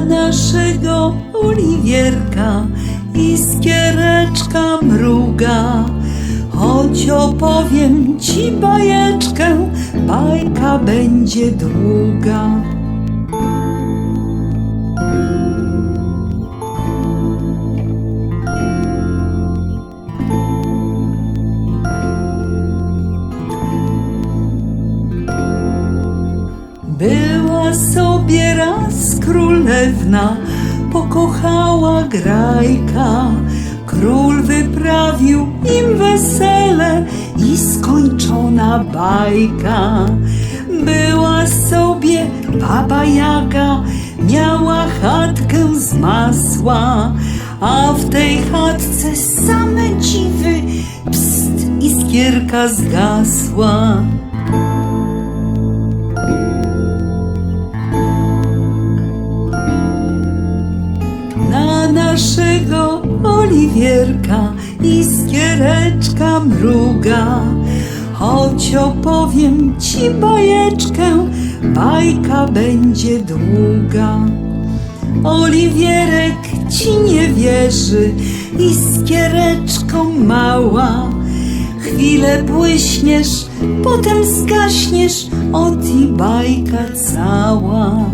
naszego Oliwierka iskiereczka mruga. Choć opowiem ci bajeczkę, bajka będzie długa. Była sobie raz królewna, pokochała grajka. Król wyprawił im wesele i skończona bajka. Była sobie baba Jaga, miała chatkę z masła, a w tej chatce same dziwy, pst, iskierka zgasła. Naszego Oliwierka iskiereczka mruga. Choć opowiem ci bajeczkę, bajka będzie długa. Oliwierek ci nie wierzy, iskiereczko mała. Chwilę błyśniesz, potem zgaśniesz, ot i bajka cała.